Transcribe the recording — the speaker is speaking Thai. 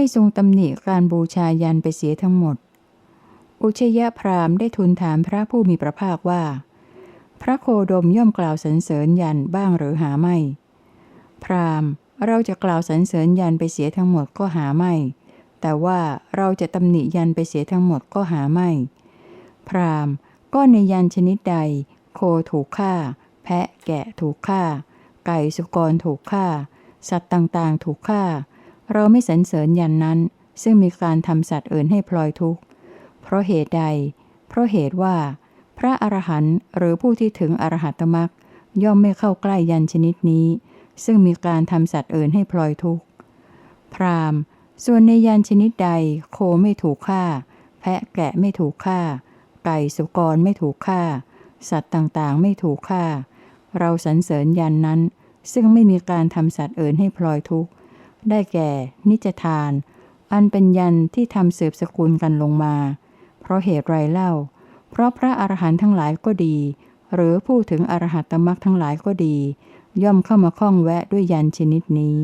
ไม่ทรงตำหนิการบูชายันไปเสียทั้งหมด อุชยพราหมณ์ได้ทูลถามพระผู้มีพระภาคว่า พระโคดมย่อมกล่าวสรรเสริญยันบ้างหรือหาไม่ พราหมณ์เราจะกล่าวสรรเสริญยันไปเสียทั้งหมดก็หาไม่ แต่ว่าเราจะตำหนิยันไปเสียทั้งหมดก็หาไม่ พราหมณ์ก็ในยันชนิดใด โคถูกฆ่า แพะแกะถูกฆ่า ไก่สุกรถูกฆ่า สัตว์ต่างๆ ถูกฆ่า เราไม่สรรเสริญยันนั้น ซึ่งมีการทำสัตว์อื่นให้พลอยทุกข์ เพราะเหตุใด เพราะเหตุว่า พระอรหันต์หรือผู้ที่ถึงอรหัตมรรคย่อมไม่เข้าใกล้ยันชนิดนี้ ซึ่งมีการทำสัตว์อื่นให้พลอยทุกข์ พราหมณ์ส่วนในยันชนิดใด โคไม่ถูกฆ่า แพะแกะไม่ถูกฆ่า ไก่สุกรไม่ถูกฆ่า สัตว์ต่างๆ ไม่ถูกฆ่า เราสรรเสริญยันนั้น ซึ่งไม่มีการทำสัตว์อื่นให้พลอยทุกข์ ได้แก่ นิจทาน อันเป็นยันที่ทำสืบสกุลกันลงมา เพราะเหตุไรเล่า เพราะพระอรหันต์ทั้งหลายก็ดี หรือผู้ถึงอรหัตตมรรคทั้งหลายก็ดี ย่อมเข้ามาข้องแวะด้วยยันชนิดนี้